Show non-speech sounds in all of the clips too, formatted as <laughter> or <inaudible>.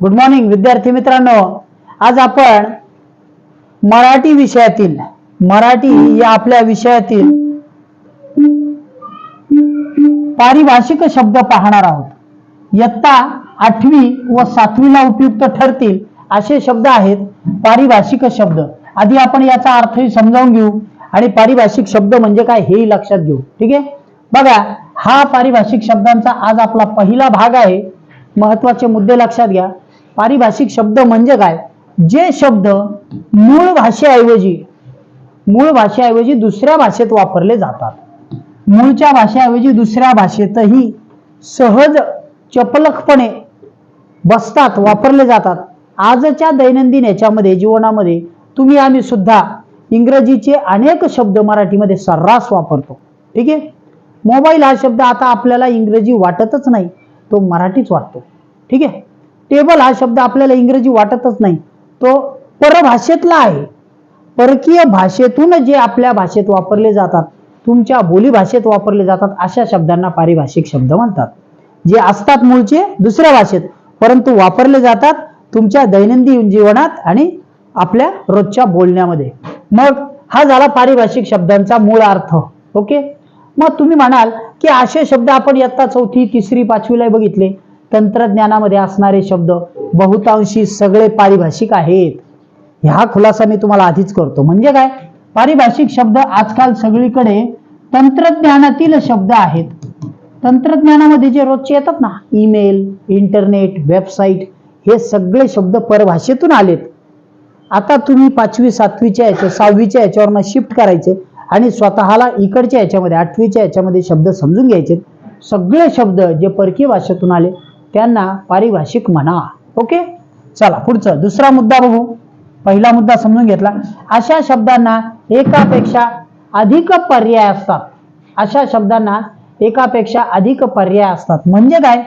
Good morning विद्यार्थी मित्रांनो. आज आपण मराठी विषयातील मराठी या आपल्या विषयातील पारिभाषिक शब्द पाहणार आहोत. इयत्ता आठवी व सातवीला उपयुक्त ठरतील असे शब्द आहेत पारिभाषिक शब्द. आधी आपण याचा अर्थही समजावून घेऊ आणि पारिभाषिक शब्द म्हणजे काय हेही लक्षात घेऊ. ठीक आहे? बघा हा पारिभाषिक शब्दांचा आज आपला पहिला भाग आहे. महत्त्वाचे मुद्दे लक्षात घ्या. पारिभाषिक शब्द म्हणजे काय? जे शब्द मूळ भाषेऐवजी मूळ भाषेऐवजी दुसऱ्या भाषेत वापरले जातात. मूळच्या भाषेऐवजी दुसऱ्या भाषेतही सहज चपलकपणे बसतात वापरले जातात. आजच्या दैनंदिन याच्यामध्ये जीवनामध्ये तुम्ही आम्ही सुद्धा इंग्रजीचे अनेक शब्द मराठीमध्ये सर्रास वापरतो. ठीक आहे? मोबाईल हा शब्द आता आपल्याला इंग्रजी वाटतच नाही तो मराठीच वाटतो. ठीक आहे? टेबल हा शब्द आपल्याला इंग्रजी वाटतच नाही. तो परभाषेतला आहे. परकीय भाषेतून जे आपल्या भाषेत वापरले जातात तुमच्या बोलीभाषेत वापरले जातात अशा शब्दांना पारिभाषिक शब्द म्हणतात. जे असतात मूळचे दुसऱ्या भाषेत परंतु वापरले जातात तुमच्या दैनंदिन जीवनात आणि आपल्या रोजच्या बोलण्यामध्ये. मग हा झाला पारिभाषिक शब्दांचा मूळ अर्थ. ओके? मग तुम्ही म्हणाल की असे शब्द आपण इयत्ता चौथी तिसरी पाचवीला बघितले. तंत्रज्ञानामध्ये असणारे शब्द बहुतांशी सगळे पारिभाषिक आहेत. ह्या खुलासा मी तुम्हाला आधीच करतो. म्हणजे काय? पारिभाषिक शब्द आजकाल सगळीकडे तंत्रज्ञानातील शब्द आहेत. तंत्रज्ञानामध्ये जे रोजचे येतात ना ईमेल इंटरनेट वेबसाईट हे सगळे शब्द परभाषेतून आलेत. आता तुम्ही पाचवी सातवीच्या याच्या सहावीच्या याच्यावरनं शिफ्ट करायचे आणि स्वतःला इकडच्या याच्यामध्ये आठवीच्या याच्यामध्ये शब्द समजून घ्यायचे. सगळे शब्द जे परकीय भाषेतून आले त्यांना पारिभाषिक म्हणा. ओके? चला पुढचं दुसरा मुद्दा बघू. पहिला मुद्दा समजून घेतला. अशा शब्दांना एकापेक्षा अधिक पर्याय असतात. अशा शब्दांना एकापेक्षा अधिक पर्याय असतात. म्हणजे काय?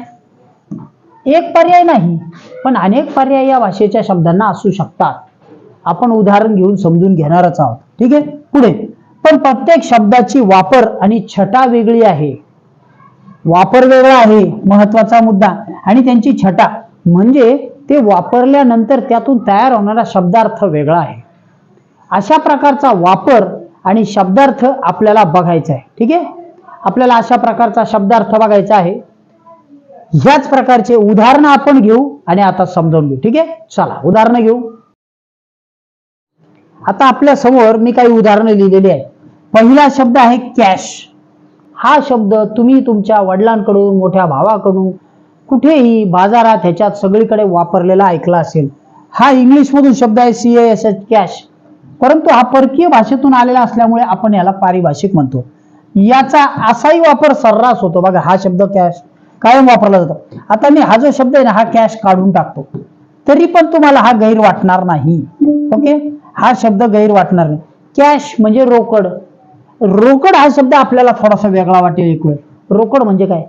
एक पर्याय नाही पण अनेक पर्याय या भाषेच्या शब्दांना असू शकतात. आपण उदाहरण घेऊन समजून घेणारच आहोत. ठीक आहे? पुढे. पण प्रत्येक शब्दाची वापर आणि छटा वेगळी आहे. वापर वेगळा आहे महत्त्वाचा मुद्दा. आणि त्यांची छटा म्हणजे ते वापरल्यानंतर त्यातून तयार होणारा शब्दार्थ वेगळा आहे. अशा प्रकारचा वापर आणि शब्दार्थ आपल्याला बघायचा आहे. ठीक आहे? आपल्याला अशा प्रकारचा शब्दार्थ बघायचा आहे. ह्याच प्रकारचे उदाहरणं आपण घेऊ आणि आता समजावून घेऊ. ठीक आहे? चला उदाहरणं घेऊ. आता आपल्यासमोर मी काही उदाहरणं लिहिलेली आहेत. पहिला शब्द आहे कॅश. हा शब्द तुम्ही तुमच्या वडिलांकडून मोठ्या भावाकडून कुठेही बाजारात ह्याच्यात सगळीकडे वापरलेला ऐकला असेल. हा इंग्लिश मधून शब्द आहे सी एस एच कॅश परंतु हा परकीय भाषेतून आलेला असल्यामुळे आपण याला पारिभाषिक म्हणतो. याचा असाही वापर सर्रास होतो. बघा हा शब्द कॅश कायम वापरला जातो. आता मी हा जो शब्द आहे ना हा कॅश काढून टाकतो. तरी पण तुम्हाला हा गैर वाटणार नाही. ओके? हा शब्द गैर वाटणार नाही. कॅश म्हणजे रोकड. रोकड हा शब्द आपल्याला थोडासा वेगळा वाटेल एक वेळ रोकड म्हणजे काय?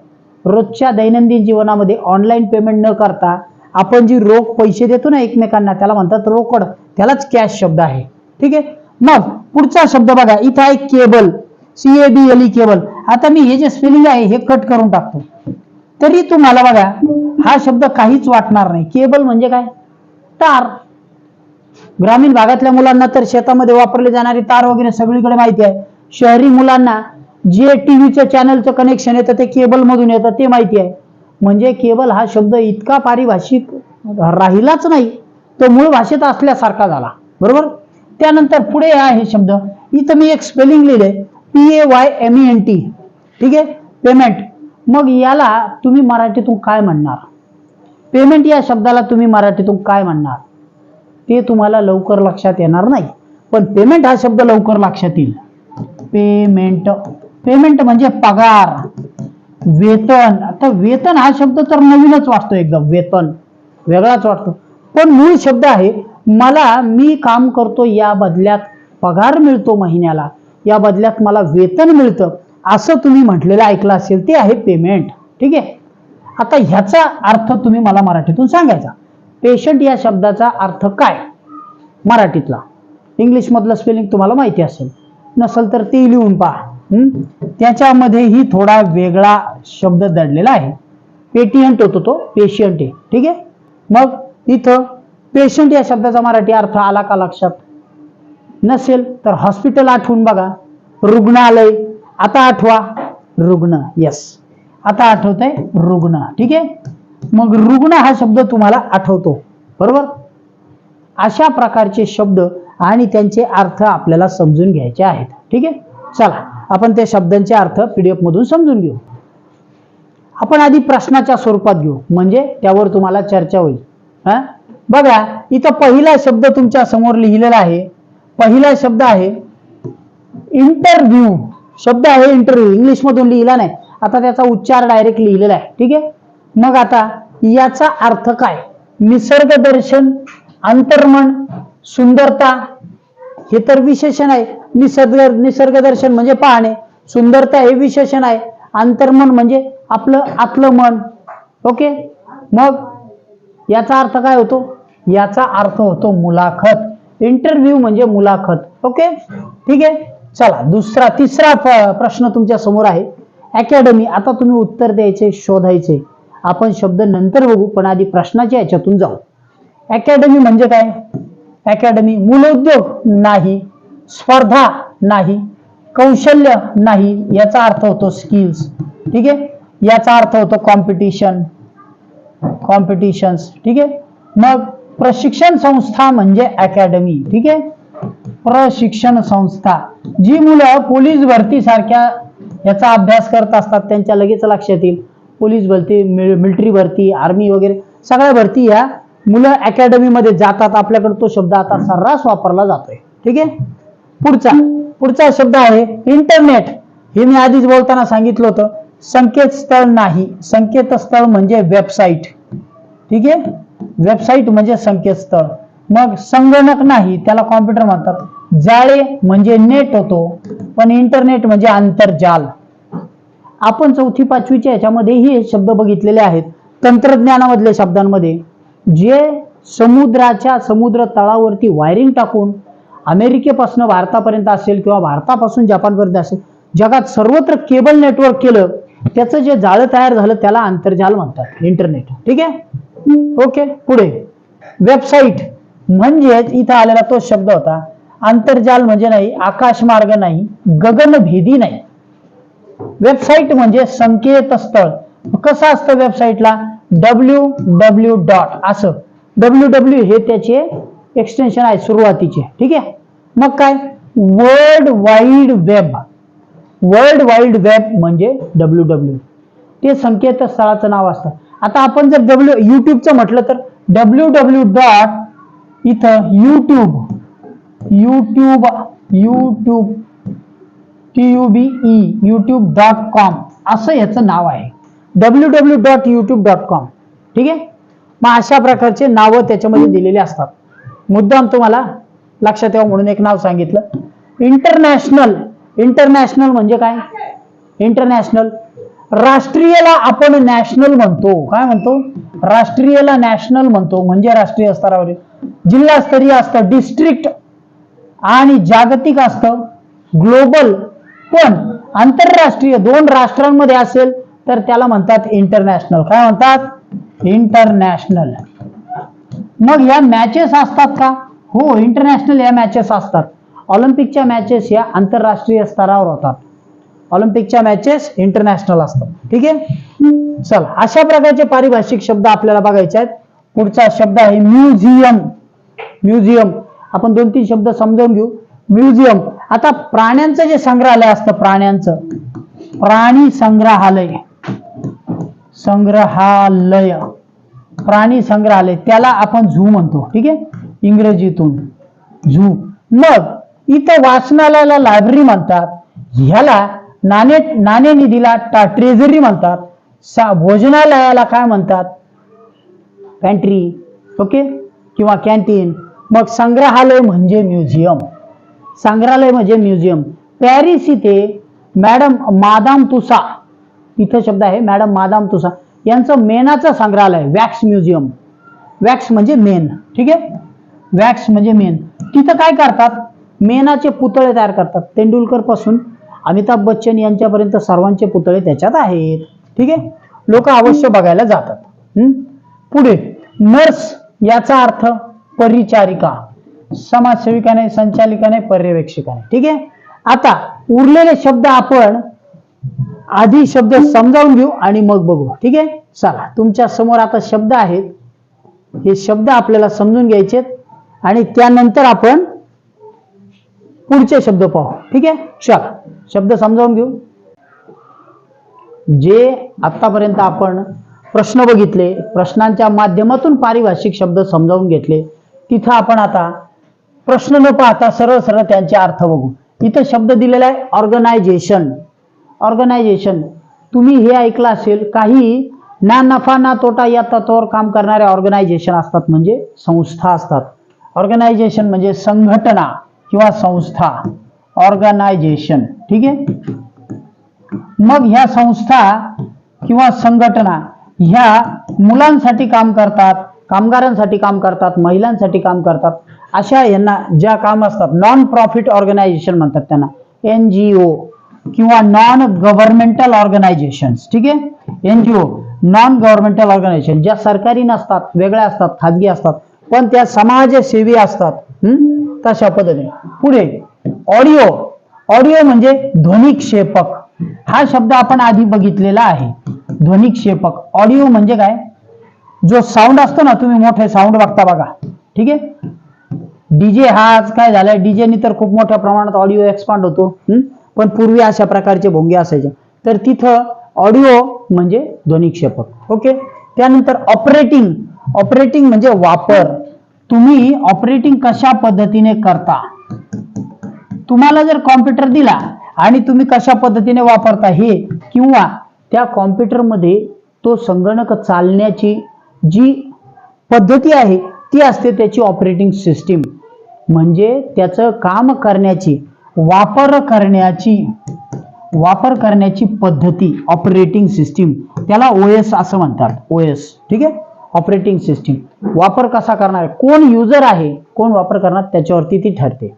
रोजच्या दैनंदिन जीवनामध्ये ऑनलाईन पेमेंट न करता आपण जी रोख पैसे देतो ना एकमेकांना त्याला म्हणतात रोकड. त्यालाच कॅश शब्द आहे. ठीक आहे? मग पुढचा शब्द बघा. इथं आहे cable C A B L E cable आता मी हे जे स्पेलिंग आहे हे कट करून टाकतो. तरी तुम्हाला बघा हा शब्द काहीच वाटणार नाही. केबल म्हणजे काय? तार. ग्रामीण भागातल्या मुलांना तर शेतामध्ये वापरले जाणारी तार वगैरे सगळीकडे माहिती आहे. शहरी मुलांना जे टीव्हीचं चॅनलचं कनेक्शन येतं ते केबलमधून येतं ते माहिती आहे. म्हणजे केबल हा शब्द इतका पारिभाषिक राहिलाच नाही. तो मूळ भाषेत असल्यासारखा झाला. बरोबर? त्यानंतर पुढे आहे शब्द. इथं मी एक स्पेलिंग लिहिले P A Y M E N T ठीक आहे? पेमेंट मग याला तुम्ही मराठीतून काय म्हणणार? पेमेंट या शब्दाला तुम्ही मराठीतून काय म्हणणार? ते तुम्हाला लवकर लक्षात येणार नाही. पण पेमेंट हा शब्द लवकर लक्षात येईल. पेमेंट पेमेंट म्हणजे पगार. वेतन. आता वेतन हा शब्द तर नवीनच वाटतो एकदम वेतन. वेगळाच वाटतो पण मूळ शब्द आहे मला मी काम करतो या बदल्यात पगार मिळतो महिन्याला. या बदल्यात मला वेतन मिळतं. असं तुम्ही म्हटलेलं ऐकलं असेल ते आहे पेमेंट ठीक आहे? आता ह्याचा अर्थ तुम्ही मला मराठीतून सांगायचा. पेशंट या शब्दाचा अर्थ काय? मराठीतला. इंग्लिश मधलं स्पेलिंग तुम्हाला माहिती असेल. नसेल तर ते लिहून पहा. त्याच्यामध्येही थोडा वेगळा शब्द दडलेला आहे. पेटियंट होतो तो पेशंट आहे. ठीक आहे? मग इथं पेशंट या शब्दाचा मराठी अर्थ आला का लक्षात? नसेल तर हॉस्पिटल आठवून बघा. रुग्णालय आता आठवा. रुग्ण यस आता आठवत आहे रुग्ण. ठीक आहे? मग रुग्ण हा शब्द तुम्हाला आठवतो. बरोबर? अशा प्रकारचे शब्द आणि त्यांचे अर्थ आपल्याला समजून घ्यायचे आहेत. ठीक आहे? चला आपण त्या शब्दांचे अर्थ पीडीएफ मधून समजून घेऊ. आपण आधी प्रश्नाच्या स्वरूपात घेऊ. म्हणजे त्यावर तुम्हाला चर्चा होईल. हा? बघा इथं पहिला शब्द तुमच्यासमोर लिहिलेला आहे. पहिला शब्द आहे इंटरव्ह्यू शब्द आहे इंटरव्ह्यू इंग्लिश मधून लिहिला नाही. आता त्याचा उच्चार डायरेक्ट लिहिलेला आहे. ठीक आहे? मग आता याचा अर्थ काय? निसर्ग दर्शन अंतर्मन सुंदरता हे तर विशेषण आहे. निसर्ग निसर्ग दर्शन म्हणजे पाहणे. सुंदरता हे विशेषण आहे. अंतर्मन म्हणजे आपलं आपलं मन. ओके? मग याचा अर्थ काय होतो? याचा अर्थ होतो मुलाखत. इंटरव्ह्यू म्हणजे मुलाखत. ओके? ठीक आहे? चला दुसरा तिसरा प्रश्न तुमच्यासमोर आहे. अकॅडमी आता तुम्ही उत्तर द्यायचे शोधायचे. आपण शब्द नंतर बघू पण आधी प्रश्नाच्या याच्यातून जाऊ. अकॅडमी म्हणजे काय? अकॅडमी मूलोद्योग नाही स्पर्धा नाही कौशल्य नाही याचा अर्थ होतो स्किल्स ठीक आहे? याचा अर्थ होतो कॉम्पिटिशन कॉम्पिटिशन्स ठीक आहे? मग प्रशिक्षण संस्था म्हणजे अकॅडमी ठीक आहे? प्रशिक्षण संस्था. जी मुलं पोलीस भरती सारख्या याचा अभ्यास करत असतात त्यांच्या लगेच लक्षात येईल. पोलीस भरती मिलिटरी भरती आर्मी वगैरे सगळ्या भरती या मुलं अकॅडमी मध्ये जातात आपल्याकडे तो शब्द आता सर्रास वापरला जातोय. ठीक आहे? पुढचा पुढचा शब्द आहे इंटरनेट हे मी आधीच बोलताना सांगितलं होतं. संकेतस्थळ नाही. संकेतस्थळ म्हणजे वेबसाईट ठीक आहे? वेबसाईट म्हणजे संकेतस्थळ. मग संगणक नाही त्याला कॉम्प्युटर म्हणतात. जाळे म्हणजे नेट होतो पण इंटरनेट म्हणजे आंतरजाल आपण चौथी पाचवीच्या याच्यामध्येही हे शब्द बघितलेले आहेत. तंत्रज्ञानामधल्या शब्दांमध्ये. जे समुद्राच्या समुद्र तळावरती वायरिंग टाकून अमेरिकेपासून भारतापर्यंत असेल किंवा भारतापासून जपानपर्यंत असेल जगात सर्वत्र केबल नेटवर्क केलं त्याचं जे जाळं तयार झालं त्याला आंतरजाल म्हणतात इंटरनेट ठीक आहे? ओके पुढे. वेबसाईट म्हणजेच इथं आलेला तो शब्द होता आंतरजाल म्हणजे नाही आकाशमार्ग नाही गगनभेदी नाही. वेबसाईट म्हणजे संकेतस्थळ. कसं असतं वेबसाईटला डब्ल्यू डब्ल्यू डॉट असं. डब्ल्यू डब्ल्यू हे त्याचे एक्सटेन्शन आहे सुरुवातीचे. ठीक आहे? मग काय? World wide web world wide web म्हणजे डब्ल्यू डब्ल्यू. ते संकेतस्थळाचं नाव असतं. आता आपण जर डब्ल्यू युट्यूबचं म्हटलं तर डब्ल्यू डब्ल्यू डॉट इथं YouTube YouTube YouTube T U B E YouTube dot com असं याचं नाव आहे. W W dot YouTube dot com ठीक आहे? मग अशा प्रकारचे नावं त्याच्यामध्ये दिलेले असतात. मुद्दाम तुम्हाला लक्षात ठेवा म्हणून एक नाव सांगितलं. इंटरनॅशनल इंटरनॅशनल म्हणजे काय? इंटरनॅशनल राष्ट्रीयला आपण नॅशनल म्हणतो. काय म्हणतो? राष्ट्रीयला नॅशनल म्हणतो. म्हणजे राष्ट्रीय स्तरावर जिल्हास्तरीय असतं डिस्ट्रिक्ट आणि जागतिक असतं ग्लोबल पण आंतरराष्ट्रीय दोन राष्ट्रांमध्ये असेल तर त्याला म्हणतात इंटरनॅशनल काय म्हणतात? इंटरनॅशनल मग या मॅचेस असतात का? हो इंटरनॅशनल या मॅचेस असतात. ऑलिम्पिकच्या मॅचेस या आंतरराष्ट्रीय स्तरावर होतात. ऑलिम्पिकच्या मॅचेस इंटरनॅशनल असतात. ठीक आहे? चल अशा प्रकारचे पारिभाषिक शब्द आपल्याला बघायचे आहेत. पुढचा शब्द आहे म्युझियम म्युझियम आपण दोन तीन शब्द समजावून घेऊ. म्युझियम आता प्राण्यांचं जे संग्रहालय असतं प्राण्यांचं. प्राणी संग्रहालय. संग्रहालय. प्राणी संग्रहालय. त्याला आपण झू म्हणतो. ठीक आहे? इंग्रजीतून. झू. मग इथं वाचनालयाला लायब्ररी म्हणतात. ह्याला नाणे नाणे निधीला ट्रेझरी म्हणतात. सा भोजनालयाला काय म्हणतात? पॅन्ट्री ओके किंवा कॅन्टीन मग संग्रहालय म्हणजे म्युझियम संग्रहालय म्हणजे म्युझियम पॅरिस इथे मॅडम मादाम तुसा इथं शब्द आहे मॅडम मादाम तुसा. यांचं मेनाचं संग्रहालय वॅक्स म्युझियम. वॅक्स म्हणजे मेन ठीक आहे? वॅक्स म्हणजे मेन. तिथं काय करतात? मेनाचे पुतळे तयार करतात तेंडुलकरपासून अमिताभ बच्चन यांच्यापर्यंत सर्वांचे पुतळे त्याच्यात आहेत ठीक आहे? लोक अवश्य बघायला जातात. हम्म? पुढे नर्स याचा अर्थ परिचारिका समाजसेविकाने संचालिकाने पर्यवेक्षकाने ठीक आहे? आता उरलेले शब्द आपण आधी शब्द समजावून घेऊ आणि मग बघू. ठीक आहे? चला. तुमच्यासमोर आता शब्द आहेत. हे शब्द आपल्याला समजून घ्यायचे आणि त्यानंतर आपण पुढचे शब्द पाहू. ठीक आहे? चला. शब्द समजावून घेऊ. जे आतापर्यंत आपण प्रश्न बघितले प्रश्नांच्या माध्यमातून पारिभाषिक शब्द समजावून घेतले तिथं आपण आता प्रश्न न पाहता सरळ सरळ त्यांचे अर्थ बघू. इथं शब्द दिलेला आहे ऑर्गनायझेशन. ऑर्गनायझेशन. तुम्ही हे ऐकलं असेल काही ना नफा ना तोटा या तत्वावर काम करणारे ऑर्गनायझेशन असतात म्हणजे संस्था असतात. ऑर्गनायझेशन म्हणजे संघटना किंवा संस्था. ऑर्गनायझेशन. ठीक आहे? मग ह्या संस्था किंवा संघटना ह्या मुलांसाठी काम करतात कामगारांसाठी काम करतात महिलांसाठी काम करतात. अशा यांना ज्या काम असतात नॉन प्रॉफिट ऑर्गनायझेशन म्हणतात त्यांना. एन जी ओ किंवा नॉन गव्हर्नमेंटल ऑर्गनायझेशन ठीक आहे? एनजीओ नॉन गव्हर्नमेंटल ऑर्गनायझेशन ज्या सरकारी नसतात वेगळ्या असतात खाजगी असतात पण त्या समाजसेवी असतात हम्म? तशा पद्धतीने. पुढे ऑडिओ ऑडिओ म्हणजे ध्वनिक्षेपक. हा शब्द आपण आधी बघितलेला आहे. ध्वनिक्षेपक. ऑडिओ म्हणजे काय? जो साऊंड असतो ना तुम्ही मोठे साऊंड बघता बघा. ठीक आहे? डीजे हा आज काय झालाय? डीजेनी तर खूप मोठ्या प्रमाणात ऑडिओ एक्सपांड होतो. पण पूर्वी अशा प्रकारचे भोंगे असायचे. तर तिथं ऑडिओ म्हणजे ध्वनिक्षेपक. ओके त्यानंतर ऑपरेटिंग ऑपरेटिंग म्हणजे वापर. तुम्ही ऑपरेटिंग कशा पद्धतीने करता? तुम्हाला जर कॉम्प्युटर दिला आणि तुम्ही कशा पद्धतीने वापरता हे किंवा त्या कॉम्प्युटरमध्ये तो संगणक चालण्याची जी पद्धती आहे ती असते त्याची ऑपरेटिंग सिस्टीम म्हणजे त्याचं काम करण्याची. वापर करण्याची वापर करण्याची पद्धती ऑपरेटिंग सिस्टीम त्याला ओ एस असं म्हणतात. ओ एस ठीक आहे? ऑपरेटिंग सिस्टीम वापर कसा करणार? कोण युजर आहे कोण वापर करणार त्याच्यावरती ती ठरते.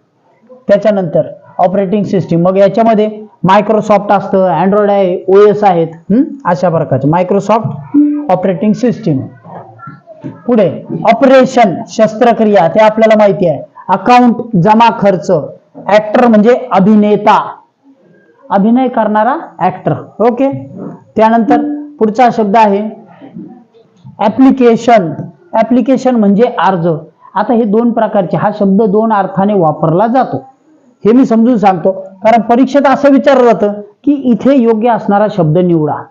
त्याच्यानंतर ऑपरेटिंग सिस्टीम मग याच्यामध्ये मायक्रोसॉफ्ट असतं अँड्रॉइड आहे ओ एस आहेत अशा प्रकारचे. मायक्रोसॉफ्ट ऑपरेटिंग सिस्टीम पुढे ऑपरेशन शस्त्रक्रिया ते आपल्याला माहिती आहे. अकाउंट जमा खर्च. ऍक्टर म्हणजे अभिनेता. अभिनय करणारा ऍक्टर ओके त्यानंतर पुढचा शब्द आहे ऍप्लिकेशन ऍप्लिकेशन म्हणजे अर्ज. आता हे दोन प्रकारचे हा शब्द दोन अर्थाने वापरला जातो. हे मी समजून सांगतो. कारण परीक्षेत असं विचारलं जातं की इथे योग्य असणारा शब्द निवडा.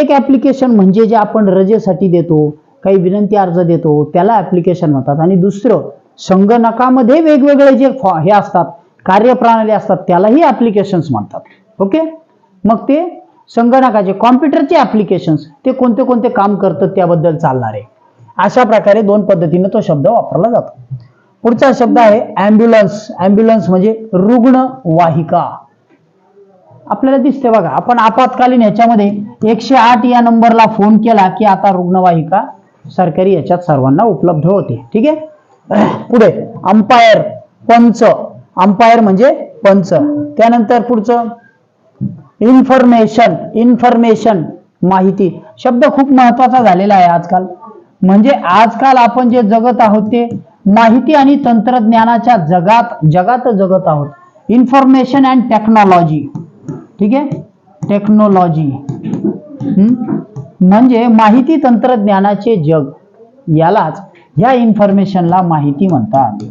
एक ऍप्लिकेशन म्हणजे जे आपण रजेसाठी देतो काही विनंती अर्ज देतो त्याला ऍप्लिकेशन म्हणतात. आणि दुसरं संगणकामध्ये वेगवेगळे जे फॉ- हे असतात कार्यप्रणाली असतात त्यालाही ॲप्लिकेशन्स म्हणतात. ओके मग ते संगणकाचे कॉम्प्युटरचे ॲप्लिकेशन्स ते कोणते कोणते काम करतात त्याबद्दल चालणार आहे. अशा प्रकारे दोन पद्धतीने तो शब्द वापरला जातो. पुढचा शब्द आहे ॲम्ब्युलन्स ॲम्ब्युलन्स म्हणजे रुग्णवाहिका. आपल्याला दिसते बघा आपण आपत्कालीन ह्याच्यामध्ये एकशे आठ या नंबरला फोन केला की आता रुग्णवाहिका सरकारी याच्यात सर्वांना उपलब्ध होते. ठीक आहे? पुढे अंपायर पंच. अंपायर म्हणजे पंच. त्यानंतर पुढचं इन्फॉर्मेशन इन्फॉर्मेशन माहिती. शब्द खूप महत्त्वाचा झालेला आहे आजकाल. म्हणजे आजकाल आपण जे जगत आहोत ते माहिती आणि तंत्रज्ञानाच्या जगात जगात जगत आहोत. इन्फॉर्मेशन अँड टेक्नॉलॉजी ठीक आहे? टेक्नॉलॉजी म्हणजे माहिती तंत्रज्ञानाचे जग. यालाच ह्या इन्फॉर्मेशनला माहिती म्हणतात.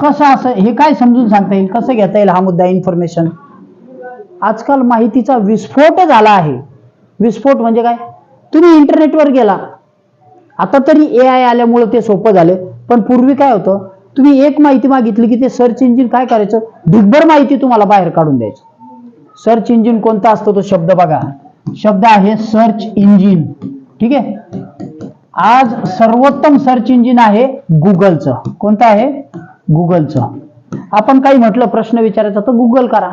कसं असं हे काय समजून सांगता येईल? कसं घेता येईल हा मुद्दा इन्फॉर्मेशन आजकाल माहितीचा विस्फोट झाला आहे. विस्फोट म्हणजे काय? तुम्ही इंटरनेटवर गेला. आता तरी ए आय आल्यामुळे ते सोपं झालं. पण पूर्वी काय होतं? तुम्ही एक माहिती मागितली की ते सर्च इंजिन काय करायचं? ढिगभर माहिती तुम्हाला बाहेर काढून द्यायचं. सर्च इंजिन कोणता असतो तो शब्द बघा. शब्द आहे सर्च इंजिन ठीक आहे? आज सर्वोत्तम सर्च इंजिन आहे गुगलचं कोणतं आहे? गुगलचं आपण काही म्हटलं प्रश्न विचारायचा तर गुगल करा.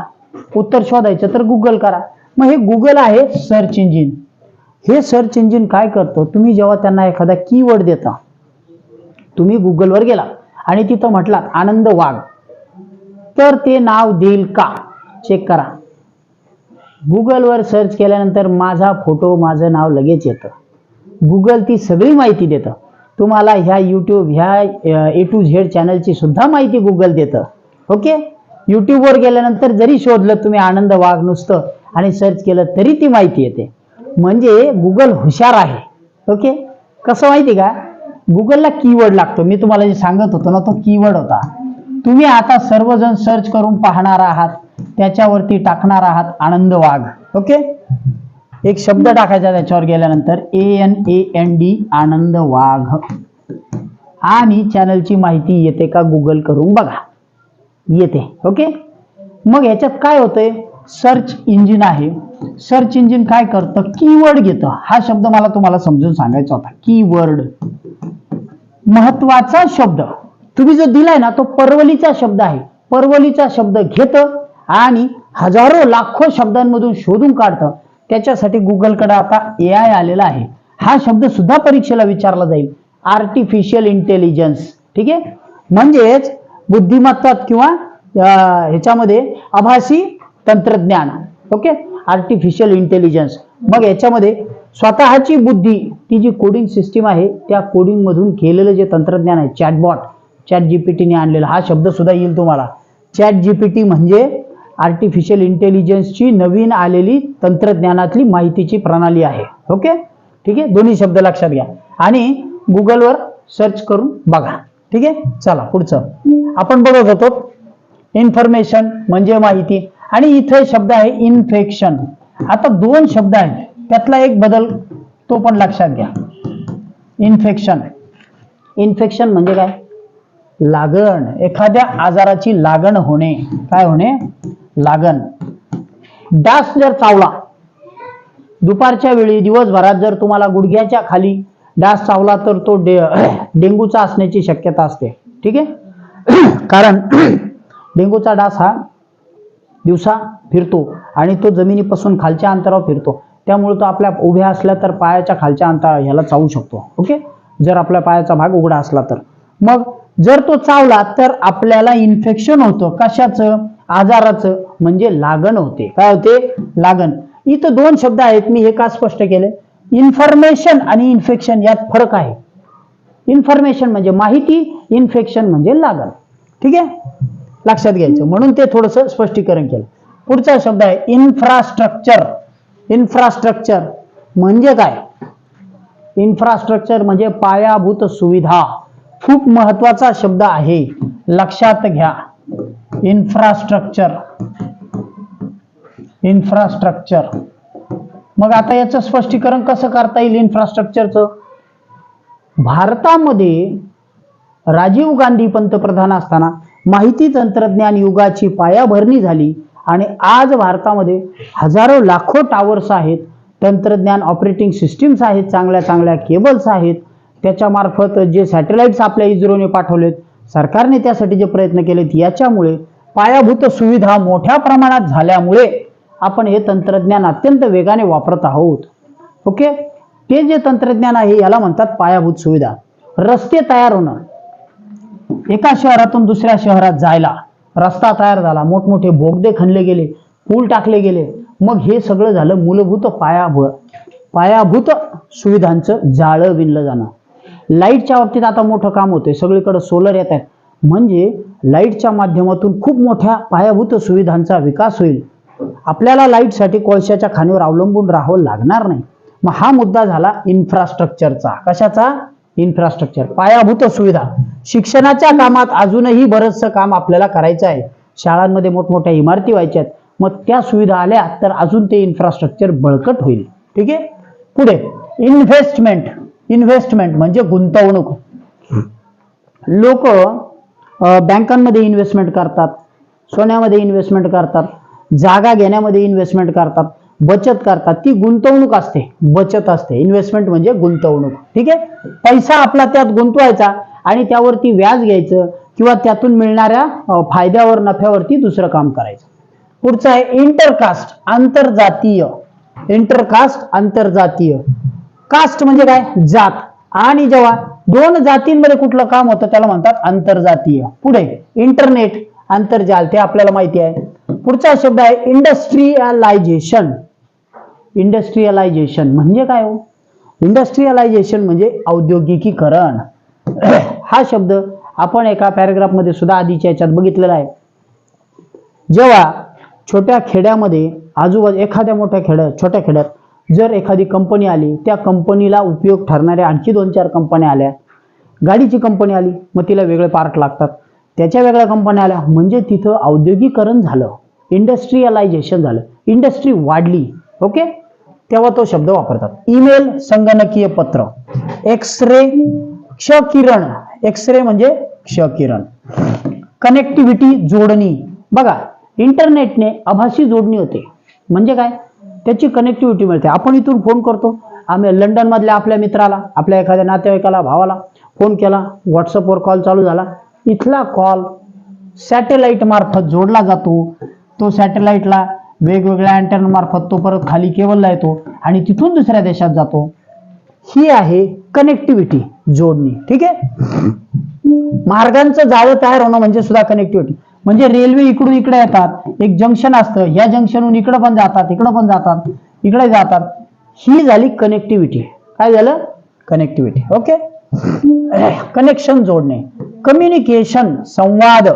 उत्तर शोधायचं तर गुगल करा. मग हे गुगल आहे सर्च इंजिन हे सर्च इंजिन काय करतो? तुम्ही जेव्हा त्यांना एखादा कीवर्ड देता तुम्ही गुगलवर गेला आणि तिथं म्हटलात आनंद वाघ तर ते नाव देईल का? चेक करा. गुगलवर सर्च केल्यानंतर माझा फोटो माझं नाव लगेच येतं. गुगल ती सगळी माहिती देतं. तुम्हाला ह्या यूट्यूब ह्या ए टू झेड चॅनलची सुद्धा माहिती गुगल देतं. ओके यूट्यूबवर गेल्यानंतर जरी शोधलं तुम्ही आनंद वाघ नुसतं आणि सर्च केलं तरी ती माहिती येते. म्हणजे गुगल हुशार आहे. ओके कसं माहिती का? गुगलला कीवर्ड लागतो. मी तुम्हाला जे सांगत होतो ना तो कीवर्ड होता. तुम्ही आता सर्वजण सर्च करून पाहणार आहात त्याच्यावरती टाकणार आहात आनंद वाघ. ओके एक शब्द टाकायचा त्याच्यावर गेल्यानंतर A N A N D Anand Wagh. आणि चॅनलची माहिती येते का गुगल करून बघा. येते ओके मग याच्यात काय होतंय? सर्च इंजिन आहे. सर्च इंजिन काय करतं? कीवर्ड घेतं. हा शब्द मला तुम्हाला समजून सांगायचा होता. कीवर्ड महत्त्वाचा शब्द. तुम्ही जो दिलाय ना तो परवलीचा शब्द आहे. परवलीचा शब्द घेतं आणि हजारो लाखो शब्दांमधून शोधून काढतं. त्याच्यासाठी गुगलकडे आता ए आय आलेला आहे. हा शब्द सुद्धा परीक्षेला विचारला जाईल. आर्टिफिशियल इंटेलिजन्स ठीक आहे? म्हणजेच बुद्धिमत्ता किंवा ह्याच्यामध्ये आभासी तंत्रज्ञान. ओके? आर्टिफिशियल इंटेलिजन्स मग याच्यामध्ये स्वतःची बुद्धी ती जी कोडिंग सिस्टीम आहे त्या कोडिंग मधून केलेलं जे तंत्रज्ञान आहे चॅटबॉट चॅट जीपीटीने आणलेला हा शब्द सुद्धा येईल तुम्हाला. चॅट जीपीटी म्हणजे आर्टिफिशियल इंटेलिजन्सची नवीन आलेली तंत्रज्ञानातली माहितीची प्रणाली आहे. ओके ठीक आहे? दोन्ही शब्द लक्षात घ्या. आणि गुगलवर सर्च करून बघा. ठीक आहे? चला पुढचं. आपण बघत होतो इन्फॉर्मेशन म्हणजे माहिती. आणि इथे शब्द आहे इन्फेक्शन आता दोन शब्द आहेत. त्यातला एक बदल तो पण लक्षात घ्या. इन्फेक्शन इन्फेक्शन म्हणजे काय? लागण. एखाद्या आजाराची लागण होणे. काय होणे? लागण डास जर चावला दुपारच्या वेळी दिवसभरात जर तुम्हाला गुडघ्याच्या खाली डास चावला तर तो डे डेंगूचा असण्याची शक्यता असते. ठीक आहे? कारण डेंगूचा डास हा दिवसा फिरतो आणि तो जमिनीपासून खालच्या अंतरावर फिरतो. त्यामुळे तो आपल्या उभ्या असल्या तर पायाच्या खालच्या अंतरा ह्याला चावू शकतो. ओके? जर आपल्या पायाचा भाग उघडा असला तर. मग जर तो चावला तर आपल्याला इन्फेक्शन होतं. कशाचं? आजाराचं म्हणजे लागण होते. काय होते? लागण. इथं दोन शब्द आहेत मी हे का स्पष्ट केले? इन्फॉर्मेशन आणि इन्फेक्शन यात फरक आहे. इन्फॉर्मेशन म्हणजे माहिती इन्फेक्शन म्हणजे लागण. ठीक आहे? लक्षात घ्यायचं. म्हणून ते थोडस स्पष्टीकरण केलं. पुढचा शब्द आहे इन्फ्रास्ट्रक्चर इन्फ्रास्ट्रक्चर म्हणजे काय? इन्फ्रास्ट्रक्चर म्हणजे पायाभूत सुविधा. खूप महत्त्वाचा शब्द आहे. लक्षात घ्या. इन्फ्रास्ट्रक्चर इन्फ्रास्ट्रक्चर मग आता याचं स्पष्टीकरण कसं करता येईल इन्फ्रास्ट्रक्चरचं भारतामध्ये राजीव गांधी पंतप्रधान असताना माहिती तंत्रज्ञान युगाची पायाभरणी झाली आणि आज भारतामध्ये हजारो लाखो टावर्स आहेत तंत्रज्ञान ऑपरेटिंग सिस्टीम्स आहेत चांगल्या चांगल्या केबल्स आहेत. त्याच्यामार्फत जे सॅटेलाइट्स आपल्या इस्रोने पाठवलेत सरकारने त्यासाठी जे प्रयत्न केलेत याच्यामुळे पायाभूत सुविधा मोठ्या प्रमाणात झाल्यामुळे आपण हे तंत्रज्ञान अत्यंत वेगाने वापरत आहोत. ओके? ते जे तंत्रज्ञान आहे याला म्हणतात पायाभूत सुविधा. रस्ते तयार होणं. एका शहरातून दुसऱ्या शहरात जायला रस्ता तयार झाला. मोठमोठे बोगदे खणले गेले पूल टाकले गेले. मग हे सगळं झालं मूलभूत पायाभूत पायाभूत सुविधांचं जाळं विणलं जाणं. लाईटच्या बाबतीत आता मोठं काम होतंय. सगळीकडे सोलर येत आहेत. म्हणजे लाईटच्या माध्यमातून खूप मोठ्या पायाभूत सुविधांचा विकास होईल. आपल्याला लाईटसाठी कोळशाच्या खाणीवर अवलंबून राहावं लागणार नाही. मग हा मुद्दा झाला इन्फ्रास्ट्रक्चरचा कशाचा? इन्फ्रास्ट्रक्चर पायाभूत सुविधा. शिक्षणाच्या कामात अजूनही बरंचसं काम आपल्याला करायचं आहे. शाळांमध्ये मोठमोठ्या इमारती व्हायच्या आहेत मग त्या सुविधा आल्या तर अजून ते इन्फ्रास्ट्रक्चर बळकट होईल. ठीक आहे? पुढे. इन्व्हेस्टमेंट इन्व्हेस्टमेंट म्हणजे गुंतवणूक. लोक बँकांमध्ये इन्व्हेस्टमेंट करतात सोन्यामध्ये इन्व्हेस्टमेंट करतात जागा घेण्यामध्ये इन्व्हेस्टमेंट करतात बचत करतात. ती गुंतवणूक असते बचत असते. इन्व्हेस्टमेंट म्हणजे गुंतवणूक. ठीक आहे? पैसा आपला त्यात गुंतवायचा आणि त्यावरती व्याज घ्यायचं किंवा त्यातून मिळणाऱ्या फायद्यावर नफ्यावरती दुसरं काम करायचं. पुढचं आहे इंटरकास्ट आंतरजातीय. इंटरकास्ट आंतरजातीय. कास्ट म्हणजे काय? जात. आणि जेव्हा दोन जातींमध्ये कुठलं काम होतं त्याला म्हणतात आंतरजातीय. पुढे इंटरनेट आंतरजाल ते आपल्याला माहिती आहे. पुढचा शब्द आहे इंडस्ट्रीयलायझेशन इंडस्ट्रीयलायझेशन म्हणजे काय हो? इंडस्ट्रीयलायझेशन म्हणजे औद्योगिकीकरण. <clears throat> हा शब्द आपण एका पॅरेग्राफमध्ये सुद्धा आधीच्या याच्यात बघितलेला आहे. जेव्हा छोट्या खेड्यामध्ये आजूबाजू एखाद्या मोठ्या खेड्यात छोट्या खेड्यात जर एखादी कंपनी आली त्या कंपनीला उपयोग ठरणाऱ्या आणखी दोन चार कंपन्या आल्या. गाडीची कंपनी आली मग तिला वेगळे पार्ट लागतात. त्याच्या वेगळ्या कंपन्या आल्या म्हणजे तिथं औद्योगिकरण झालं. इंडस्ट्रीयलायझेशन झालं. इंडस्ट्री वाढली ओके तेव्हा तो शब्द वापरतात. ईमेल संगणकीय पत्र. X ray क्षकिरण. एक्स रे म्हणजे क्षकिरण. कनेक्टिव्हिटी जोडणी. बघा इंटरनेटने आभासी जोडणी होते. म्हणजे काय? त्याची कनेक्टिव्हिटी मिळते. आपण इथून फोन करतो. आम्ही लंडन मधल्या आपल्या मित्राला आपल्या एखाद्या नातेवाईकाला भावाला फोन केला. व्हॉट्सअपवर कॉल चालू झाला. इथला कॉल सॅटेलाईट मार्फत जोडला जातो. तो सॅटेलाईटला वेगवेगळ्या अँटेना मार्फत तो परत खाली केबलला येतो आणि तिथून दुसऱ्या देशात जातो. ही आहे कनेक्टिव्हिटी जोडणी. ठीक आहे? मार्गांचं जाळं तयार होणं म्हणजे सुद्धा कनेक्टिव्हिटी म्हणजे रेल्वे इकडून इकडे येतात. एक जंक्शन असतं. या जंक्शनहून इकडं पण जातात इकडं पण जातात इकडे जातात. ही झाली कनेक्टिव्हिटी काय झालं? कनेक्टिव्हिटी ओके कनेक्शन जोडणे. कम्युनिकेशन संवाद.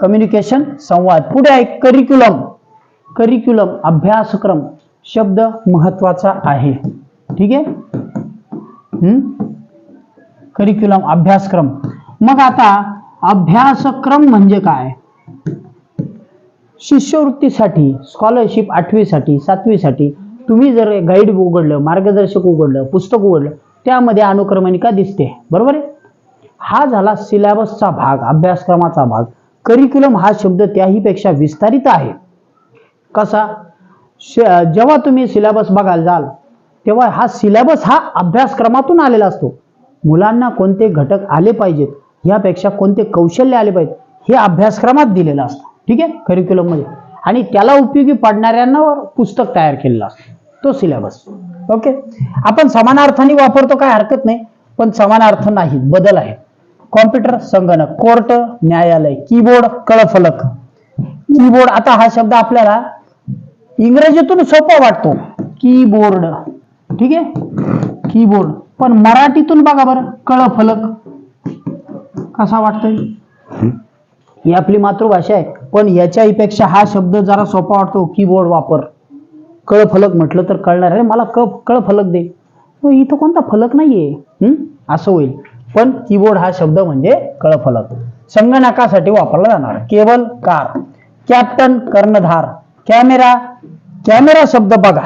कम्युनिकेशन संवाद. पुढे आहे करिक्युलम करिक्युलम अभ्यासक्रम. शब्द महत्त्वाचा आहे. ठीक आहे? करिक्युलम अभ्यासक्रम. मग आता अभ्यासक्रम म्हणजे काय? शिष्यवृत्तीसाठी स्कॉलरशिप आठवीसाठी सातवीसाठी तुम्ही जर गाईड उघडलं मार्गदर्शक उघडलं पुस्तक उघडलं त्यामध्ये अनुक्रमणिका दिसते. बरोबर आहे? हा झाला सिलेबसचा भाग अभ्यासक्रमाचा भाग. करिक्युलम हा शब्द त्याहीपेक्षा विस्तारित आहे. कसा? जेव्हा तुम्ही सिलेबस बघायला जाल तेव्हा हा सिलेबस हा अभ्यासक्रमातून आलेला असतो. मुलांना कोणते घटक आले पाहिजेत? यापेक्षा कोणते कौशल्य आले पाहिजे हे अभ्यासक्रमात दिलेलं असतं. ठीक आहे? करिक्युलममध्ये आणि त्याला उपयोगी पडणाऱ्यांना पुस्तक तयार केलेलं असतं. तो सिलेबस ओके आपण समानार्थाने वापरतो काय हरकत नाही पण समानार्थ नाही बदल आहे. कॉम्प्युटर संगणक कोर्ट न्यायालय कीबोर्ड कळफलक. कीबोर्ड आता हा शब्द आपल्याला इंग्रजीतून सोपा वाटतो. कीबोर्ड ठीक आहे? कीबोर्ड पण मराठीतून बघा बरं कळफलक. कसा वाटतोय? ही? आपली मातृभाषा आहे पण याच्यापेक्षा हा शब्द जरा सोपा वाटतो कीबोर्ड वापर. कळफलक म्हटलं तर कळणार. आहे मला क कळफलक दे. इथं कोणता फलक नाहीये. हं? असं होईल. पण कीबोर्ड हा शब्द म्हणजे कळफलक. संगणकासाठी वापरला जाणार. Cable car. कॅप्टन कर्णधार. कॅमेरा कॅमेरा शब्द बघा.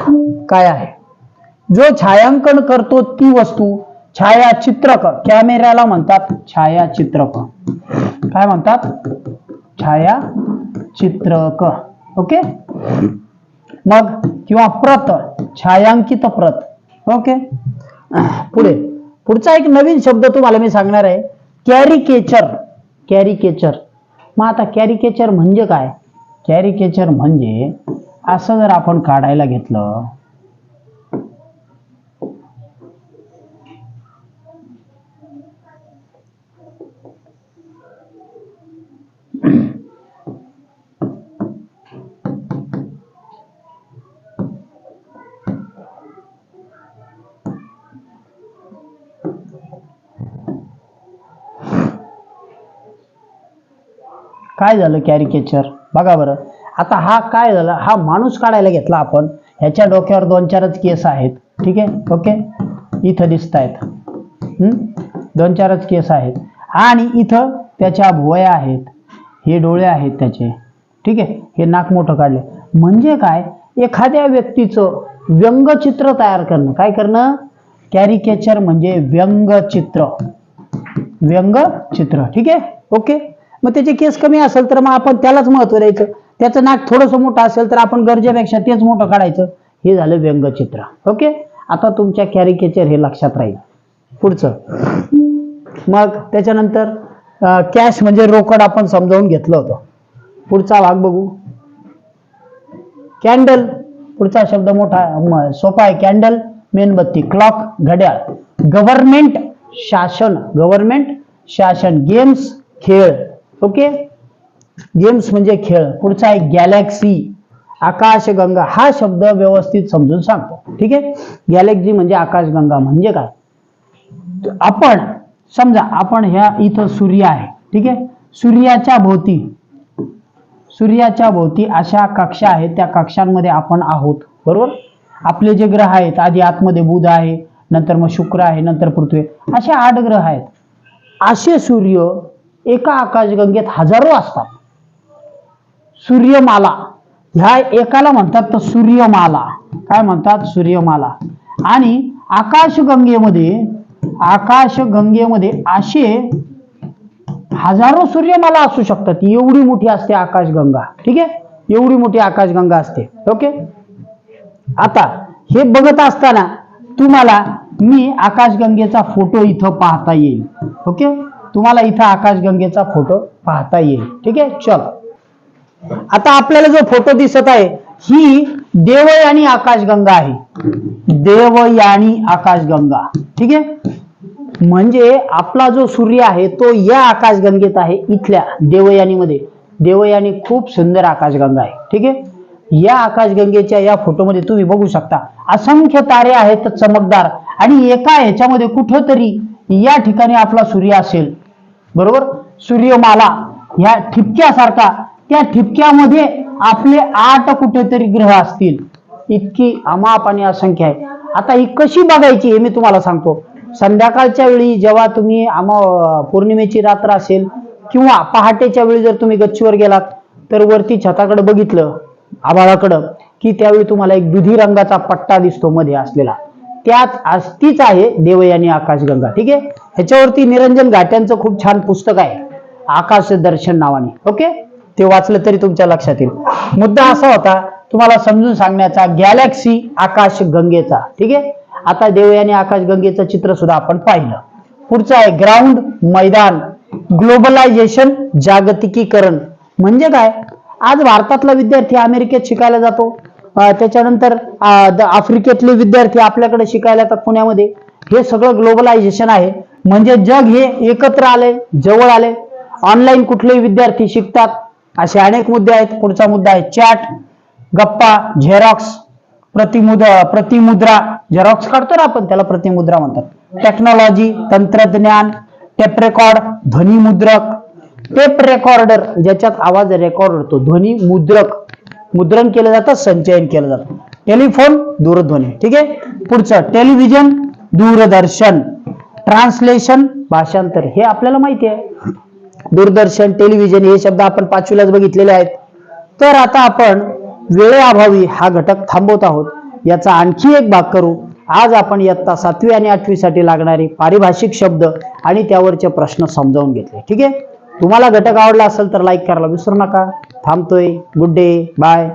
काय आहे? जो छायांकन करतो ती वस्तू छायाचित्रक कॅमेऱ्याला म्हणतात छायाचित्रक. काय म्हणतात? छायाचित्रक. ओके? मग किंवा प्रत छायांकित प्रत. ओके? पुढे. पुढचा एक नवीन शब्द तुम्हाला मी सांगणार आहे. कॅरिकेचर. कॅरिकेचर. मग आता कॅरिकेचर म्हणजे काय? कॅरिकेचर म्हणजे असं जर आपण काढायला घेतलं काय झालं कॅरिकेचर बघा बरं. आता हा काय झालं? हा माणूस काढायला घेतला आपण. ह्याच्या डोक्यावर दोन चारच केस आहेत. ठीक आहे? ओके इथं दिसत आहेत दोन चारच केस आहेत. आणि इथं त्याच्या भुवया आहेत. हे डोळे आहेत त्याचे. ठीक आहे? हे नाक मोठं काढले. म्हणजे काय? एखाद्या व्यक्तीचं व्यंगचित्र तयार करणं. काय करणं? कॅरिकेचर म्हणजे व्यंगचित्र. व्यंगचित्र. ठीक आहे? ओके मग त्याचे केस कमी असेल तर मग आपण त्यालाच महत्त्व द्यायचं. त्याचं नाक थोडंसं मोठं असेल तर आपण गरजेपेक्षा तेच मोठं काढायचं. हे झालं व्यंगचित्र. ओके? आता तुमच्या कॅरिकेचर हे लक्षात राहील. पुढचं. मग त्याच्यानंतर कॅश म्हणजे रोकड आपण समजावून घेतलं होतं. पुढचा भाग बघू. कॅन्डल. पुढचा शब्द मोठा सोपा आहे. कॅन्डल मेणबत्ती क्लॉक घड्याळ. गव्हर्नमेंट शासन. गव्हर्नमेंट शासन. गेम्स खेळ. ओके? गेम्स म्हणजे खेळ. पुढचा आहे गॅलेक्सी. आकाशगंगा. हा शब्द व्यवस्थित समजून सांगतो. ठीक आहे? गॅलेक्सी म्हणजे आकाशगंगा म्हणजे काय? आपण समजा आपण ह्या इथं सूर्य आहे. ठीक आहे? सूर्याच्या भोवती. सूर्याच्या भोवती अशा कक्षा आहेत. त्या कक्षांमध्ये आपण आहोत. बरोबर? आपले जे ग्रह आहेत आधी आतमध्ये बुध आहे नंतर मग शुक्र आहे नंतर पृथ्वी. असे आठ ग्रह आहेत. असे सूर्य एका आकाशगंगेत हजारो असतात. सूर्यमाला. ह्या एकाला म्हणतात तर सूर्यमाला. काय म्हणतात? सूर्यमाला. आणि आकाशगंगेमध्ये आकाशगंगेमध्ये असे हजारो सूर्यमाला असू शकतात. एवढी मोठी असते आकाशगंगा. ठीक आहे? एवढी मोठी आकाशगंगा असते. ओके? आता हे बघत असताना तुम्हाला मी आकाशगंगेचा फोटो इथं पाहता येईल. ओके? तुम्हाला इथं आकाशगंगेचा फोटो पाहता येईल. ठीक आहे? चल. आता आपल्याला जो फोटो दिसत आहे ही देवयानी आकाशगंगा आहे. देवयानी आकाशगंगा. ठीक आहे? म्हणजे आपला जो सूर्य आहे तो या आकाशगंगेत आहे इथल्या देवयानीमध्ये. देवयानी खूप सुंदर आकाशगंगा आहे. ठीक आहे? या आकाशगंगेच्या या फोटोमध्ये तुम्ही बघू शकता असंख्य तारे आहेत चमकदार. आणि एका ह्याच्यामध्ये कुठंतरी या ठिकाणी आपला सूर्य असेल. बरोबर? सूर्यमाला ह्या ठिपक्यासारखा त्या ठिपक्यामध्ये आपले आठ कुठेतरी ग्रह असतील. इतकी अमाप आणि असंख्य आहे. आता ही कशी बघायची हे मी तुम्हाला सांगतो. संध्याकाळच्या वेळी जेव्हा तुम्ही आमा पौर्णिमेची रात्र असेल किंवा पहाटेच्या वेळी जर तुम्ही गच्चीवर गेलात तर वरती छताकडे बघितलं आभाळाकडं की त्यावेळी तुम्हाला एक दुधी रंगाचा पट्टा दिसतो मध्ये असलेला. त्यात आज तीच आहे देवयानी आकाशगंगा ठीक आहे? ह्याच्यावरती निरंजन घाट्यांचं खूप छान पुस्तक आहे आकाश दर्शन नावाने ओके? ते वाचलं तरी तुमच्या लक्षात येईल. मुद्दा असा होता तुम्हाला समजून सांगण्याचा गॅलेक्सी आकाश गंगेचा ठीक आहे? आता देवयानी आकाश गंगेचं चित्र सुद्धा आपण पाहिलं. पुढचं आहे ग्राउंड मैदान ग्लोबलायझेशन जागतिकीकरण. म्हणजे काय? आज भारतातला विद्यार्थी अमेरिकेत शिकायला जातो. त्याच्यानंतर आफ्रिकेतले विद्यार्थी आपल्याकडे शिकायला येतात पुण्यामध्ये. हे सगळं ग्लोबलायझेशन आहे. म्हणजे जग हे एकत्र आले जवळ आले ऑनलाईन कुठलेही विद्यार्थी शिकतात. असे अनेक मुद्दे आहेत. पुढचा मुद्दा आहे चॅट गप्पा झेरॉक्स प्रतिमुद प्रतिमुद्रा. झेरॉक्स काढतो ना आपण त्याला प्रतिमुद्रा म्हणतात. टेक्नॉलॉजी तंत्रज्ञान टेप रेकॉर्ड ध्वनी मुद्रक टेप रेकॉर्डर ज्याच्यात आवाज रेकॉर्ड होतो. ध्वनी मुद्रक मुद्रण केलं जातं संचयन केलं जातं. टेलिफोन दूरध्वनी ठीक आहे? पुढचं टेलिव्हिजन दूरदर्शन ट्रान्सलेशन भाषांतर हे आपल्याला माहिती आहे. दूरदर्शन टेलिव्हिजन हे शब्द आपण पाचवीलाच बघितलेले आहेत. तर आता आपण वेळेअभावी हा घटक थांबवत आहोत. याचा आणखी एक भाग करू. आज आपण इयत्ता सातवी आणि आठवी साठी लागणारे पारिभाषिक शब्द आणि त्यावरचे प्रश्न समजावून घेतले. ठीक आहे? तुम्हाला घटक आवडला असेल तर लाईक करायला विसरू नका. थांबतोय गुड डे बाय